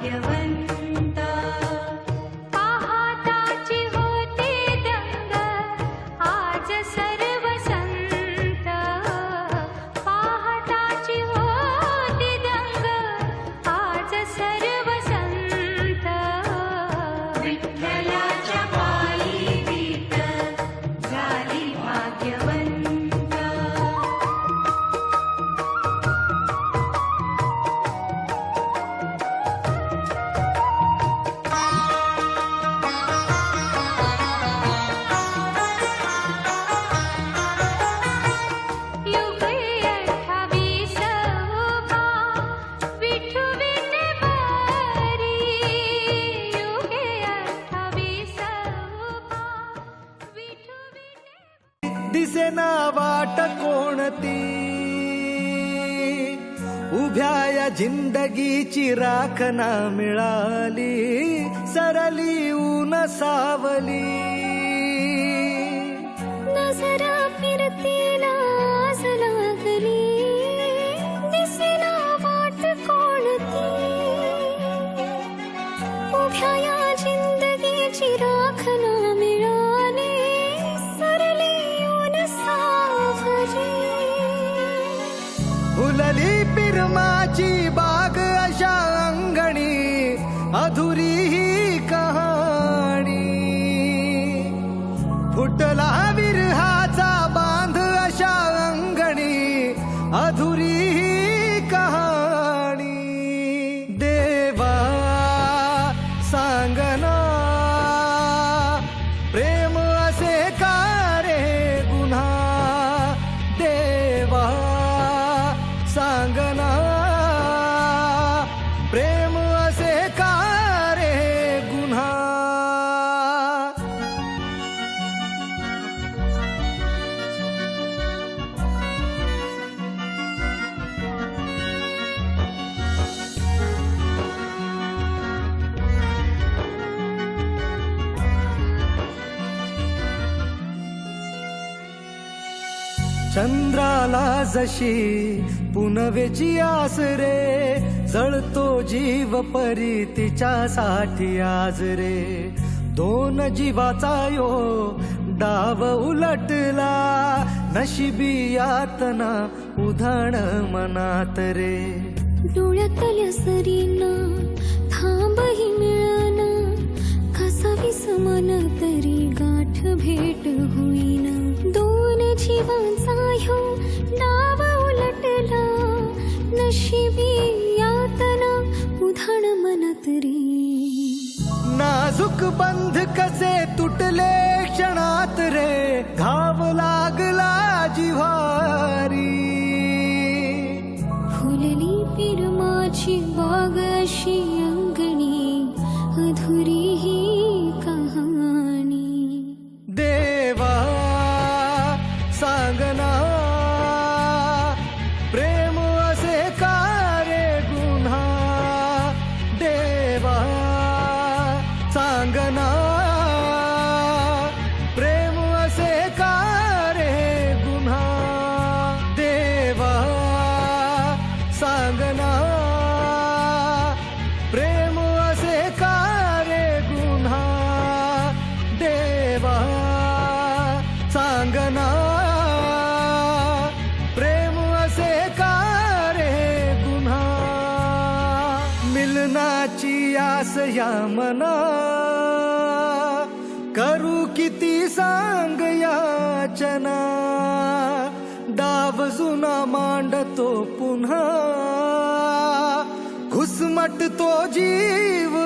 别问 दिसेना वाट कोणती? उभ्या या जिंदगीची राखना मिळाली सरली ऊन सावली. नजरा फिरती लाज लागली. दिसेना वाट कोणती? उभ्या फुलली पिरमाची बाग चंद्राला जशी पुनवेची आस रे जळतो जीव परी तिच्यासाठी आज रे. दोन जीवाचा यो डाव उलटला नशिबी यातना उधाण मनात रे. डोळ्यातल्या सरीना थांबही नशिबी यातना उधाण मनत रे. नाजूक बंध कसे तुटले क्षणात रे? घाव लागला जिव्हारी. फुलली पिरमाची बाग अशी अंगणी अधुरी ही कहाणी. देवा सांगना मिलनाची आस या मना. करू किती सांग याचना डाव जुना मांडतो पुन्हा. घुसमटतो जीव